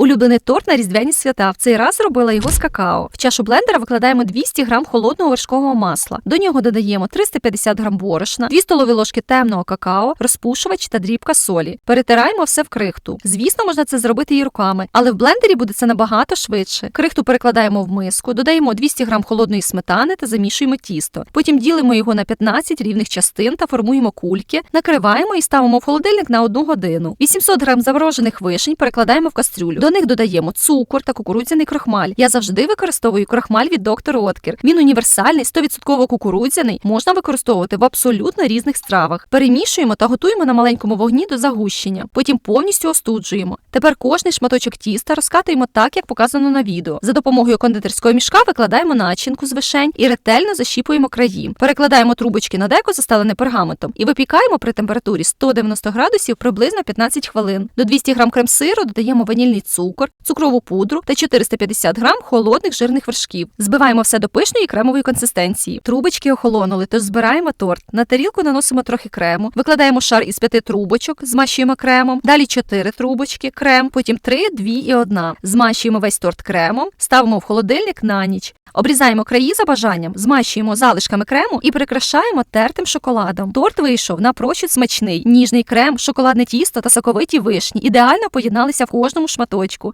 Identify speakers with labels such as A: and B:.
A: Улюблений торт на різдвяні свята. В цей раз зробила його з какао. В чашу блендера викладаємо 200 грам холодного вершкового масла. До нього додаємо 350 грам борошна, 2 столові ложки темного какао, розпушувач та дрібка солі. Перетираємо все в крихту. Звісно, можна це зробити і руками, але в блендері буде це набагато швидше. Крихту перекладаємо в миску, додаємо 200 грам холодної сметани та замішуємо тісто. Потім ділимо його на 15 рівних частин та формуємо кульки, накриваємо і ставимо в холодильник на 1 годину. 800 грам заморожених вишень перекладаємо в кастрюлю. До них додаємо цукор та кукурудзяний крохмаль. Я завжди використовую крохмаль від доктор Откер. Він універсальний, 100% кукурудзяний, можна використовувати в абсолютно різних стравах. Перемішуємо та готуємо на маленькому вогні до загущення. Потім повністю остуджуємо. Тепер кожний шматочок тіста розкатуємо так, як показано на відео. За допомогою кондитерського мішка викладаємо начинку з вишень і ретельно защіпуємо краї. Перекладаємо трубочки на деко, застелене пергаментом, і випікаємо при температурі 190 градусів приблизно 15 хвилин. До 200 грам крем-сиру додаємо ванільний цукор, цукрову пудру та 450 грам холодних жирних вершків. Збиваємо все до пишної кремової консистенції. Трубочки охолонули, тож збираємо торт. На тарілку наносимо трохи крему, викладаємо шар із п'яти трубочок, змащуємо кремом. Далі 4 трубочки, крем, потім 3, 2 і 1. Змащуємо весь торт кремом, ставимо в холодильник на ніч. Обрізаємо краї за бажанням, змащуємо залишками крему і прикрашаємо тертим шоколадом. Торт вийшов напрочуд смачний, ніжний крем, шоколадне тісто та соковиті вишні ідеально поєдналися в кожному шматочку садочку.